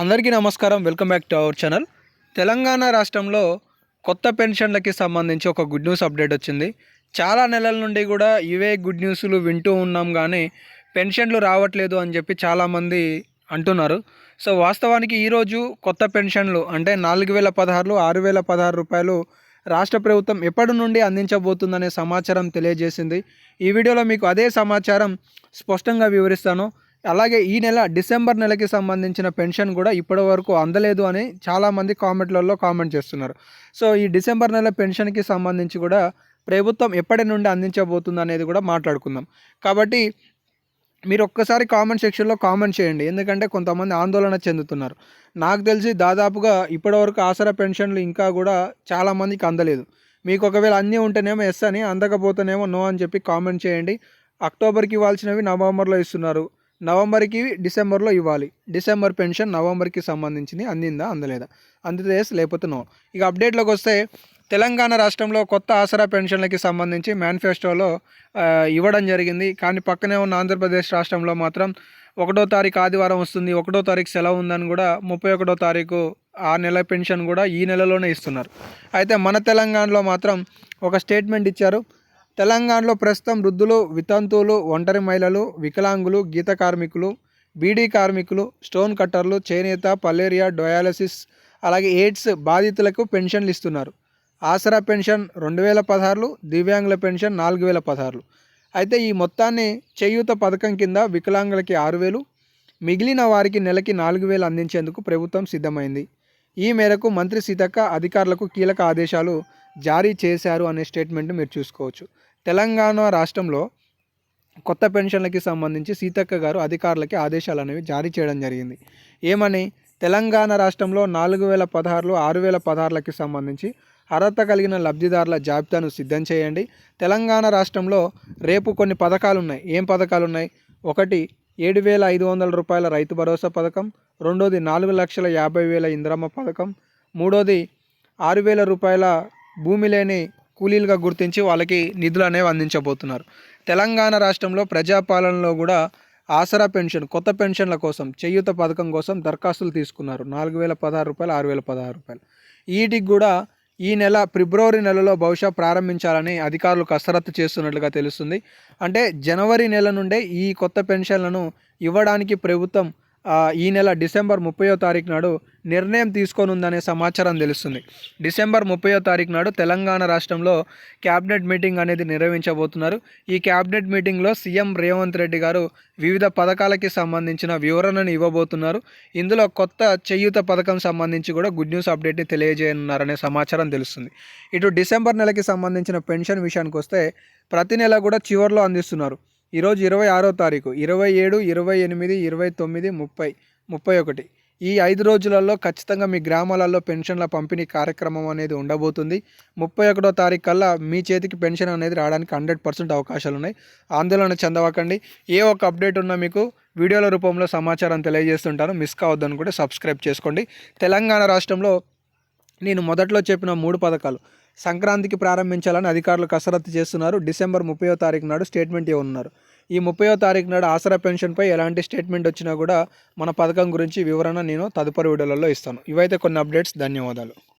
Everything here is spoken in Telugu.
అందరికీ నమస్కారం. Welcome back to our channel. Telangana రాష్ట్రంలో కొత్త పెన్షన్లకి సంబంధించి ఒక గుడ్ న్యూస్ అప్డేట్ వచ్చింది. చాలా నెలల నుండి కూడా ఇవే గుడ్ న్యూస్లు వింటూ ఉన్నాం కానీ పెన్షన్లు రావట్లేదు అని చెప్పి చాలామంది అంటున్నారు. సో వాస్తవానికి ఈరోజు కొత్త పెన్షన్లు అంటే నాలుగు వేల పదహారులు ఆరు వేల పదహారు రూపాయలు రాష్ట్ర ప్రభుత్వం ఎప్పటి నుండి అందించబోతుందనే సమాచారం తెలియజేసింది. ఈ వీడియోలో మీకు అదే సమాచారం స్పష్టంగా వివరిస్తాను. అలాగే ఈ నెల డిసెంబర్ నెలకి సంబంధించిన పెన్షన్ కూడా ఇప్పటి వరకు అందలేదు అని చాలామంది కామెంట్లలో కామెంట్ చేస్తున్నారు. సో ఈ డిసెంబర్ నెల పెన్షన్కి సంబంధించి కూడా ప్రభుత్వం ఎప్పటి నుండి అందించబోతుంది అనేది కూడా మాట్లాడుకుందాం. కాబట్టి మీరు ఒక్కసారి కామెంట్ సెక్షన్లో కామెంట్ చేయండి. ఎందుకంటే కొంతమంది ఆందోళన చెందుతున్నారు. నాకు తెలిసి దాదాపుగా ఇప్పటివరకు ఆసరా పెన్షన్లు ఇంకా కూడా చాలామందికి అందలేదు. మీకు ఒకవేళ అన్నీ ఉంటేనేమో ఎస్ అని అందకపోతేనేమో నో అని చెప్పి కామెంట్ చేయండి. అక్టోబర్కి ఇవ్వాల్సినవి నవంబర్లో ఇస్తున్నారు. నవంబర్కి డిసెంబర్లో ఇవ్వాలి. డిసెంబర్ పెన్షన్ నవంబర్కి సంబంధించింది అందిందా అందలేదా? అందితే ఎస్ లేకపోతే నో ఇక అప్డేట్లోకి వస్తే తెలంగాణ రాష్ట్రంలో కొత్త ఆసరా పెన్షన్లకి సంబంధించి మేనిఫెస్టోలో ఇవ్వడం జరిగింది. కానీ పక్కనే ఉన్న ఆంధ్రప్రదేశ్ రాష్ట్రంలో మాత్రం ఒకటో తారీఖు ఆదివారం వస్తుంది. ఒకటో తారీఖు సెలవు ఉందని కూడా ముప్పై ఒకటో తారీఖు ఆ నెల పెన్షన్ కూడా ఈ నెలలోనే ఇస్తున్నారు. అయితే మన తెలంగాణలో మాత్రం ఒక స్టేట్మెంట్ ఇచ్చారు. తెలంగాణలో ప్రస్తుతం వృద్ధులు వితంతువులు ఒంటరి మహిళలు వికలాంగులు గీత కార్మికులు బీడీ కార్మికులు స్టోన్ కట్టర్లు చేనేత పలేరియా డయాలసిస్ అలాగే ఎయిడ్స్ బాధితులకు పెన్షన్లు ఇస్తున్నారు. ఆసరా పెన్షన్ రెండు వేల పదహారులు దివ్యాంగుల పెన్షన్ నాలుగు వేల పదహారులు. అయితే ఈ మొత్తాన్ని చేయూత పథకం కింద వికలాంగులకి ఆరు వేలు మిగిలిన వారికి నెలకి నాలుగు వేలు అందించేందుకు ప్రభుత్వం సిద్ధమైంది. ఈ మేరకు మంత్రి సీతక్క అధికారులకు కీలక ఆదేశాలు జారీ చేశారు అనే స్టేట్మెంట్ మీరు చూసుకోవచ్చు. తెలంగాణ రాష్ట్రంలో కొత్త పెన్షన్లకి సంబంధించి సీతక్క గారు అధికారులకి ఆదేశాలు అనేవి జారీ చేయడం జరిగింది. ఏమని? తెలంగాణ రాష్ట్రంలో నాలుగు వేల పదహారులు ఆరు వేల పదహారులకి సంబంధించి అర్హత కలిగిన లబ్ధిదారుల జాబితాను సిద్ధం చేయండి. తెలంగాణ రాష్ట్రంలో రేపు కొన్ని పథకాలు ఉన్నాయి ఏం పథకాలు ఉన్నాయి ఒకటి ఏడు వేల ఐదు వందల రూపాయల రైతు భరోసా పథకం రెండోది నాలుగు లక్షల యాభై వేల ఇంద్రమ్మ పథకం మూడోది ఆరు వేల రూపాయల భూమి లేని కూలీలుగా గుర్తించి వాళ్ళకి నిధులు అనేవి అందించబోతున్నారు. తెలంగాణ రాష్ట్రంలో ప్రజాపాలనలో కూడా ఆసరా పెన్షన్ కొత్త పెన్షన్ల కోసం చేయూత పథకం కోసం దరఖాస్తులు తీసుకున్నారు. నాలుగు వేల పదహారు రూపాయలు ఆరు వేల పదహారు రూపాయలు. వీటికి కూడా ఈ నెల ఫిబ్రవరి నెలలో బహుశా ప్రారంభించాలని అధికారులు కసరత్తు చేస్తున్నట్లుగా తెలుస్తుంది. అంటే జనవరి నెల నుండే ఈ కొత్త పెన్షన్లను ఇవ్వడానికి ప్రభుత్వం ఈ నెల డిసెంబర్ ముప్పయో తారీఖు నాడు నిర్ణయం తీసుకోనుందనే సమాచారం తెలుస్తుంది. డిసెంబర్ ముప్పయో తారీఖు నాడు తెలంగాణ రాష్ట్రంలో క్యాబినెట్ మీటింగ్ అనేది నిర్వహించబోతున్నారు. ఈ క్యాబినెట్ మీటింగ్లో సీఎం రేవంత్ రెడ్డి గారు వివిధ పథకాలకి సంబంధించిన వివరణను ఇవ్వబోతున్నారు. ఇందులో కొత్త చేయూత పథకం సంబంధించి కూడా గుడ్ న్యూస్ అప్డేట్ని తెలియజేయనున్నారనే సమాచారం తెలుస్తుంది. ఇటు డిసెంబర్ నెలకి సంబంధించిన పెన్షన్ విషయానికి వస్తే ప్రతి నెల కూడా చివరిలో అందిస్తున్నారు. ఈరోజు ఇరవై ఆరో తారీఖు ఇరవై ఏడు ఇరవై ఎనిమిది ఇరవై తొమ్మిది ముప్పై ముప్పై ఒకటి. ఈ ఐదు రోజులలో ఖచ్చితంగా మీ గ్రామాలలో పెన్షన్ల పంపిణీ కార్యక్రమం అనేది ఉండబోతుంది. ముప్పై ఒకటో తారీఖు కల్లా మీ చేతికి పెన్షన్ అనేది రావడానికి హండ్రెడ్ పర్సెంట్ అవకాశాలు ఉన్నాయి. ఆందోళన చెందవకండి. ఏ ఒక్క అప్డేట్ ఉన్నా మీకు వీడియోల రూపంలో సమాచారం తెలియజేస్తుంటాను. మిస్ కావద్దని కూడా సబ్స్క్రైబ్ చేసుకోండి. తెలంగాణ రాష్ట్రంలో నేను మొదట్లో చెప్పిన మూడు పథకాలు. సంక్రాంతికి ప్రారంభించాలని అధికారులు కసరత్తు చేస్తున్నారు. డిసెంబర్ ముప్పయో తారీఖు నాడు స్టేట్మెంట్ ఇవ్వనున్నారు. ఈ ముప్పయో తారీఖు నాడు ఆసరా పెన్షన్పై ఎలాంటి స్టేట్మెంట్ వచ్చినా కూడా మన పథకం గురించి వివరణ నేను తదుపరి వీడియోలలో ఇస్తాను. ఇవైతే కొన్ని అప్డేట్స్. ధన్యవాదాలు.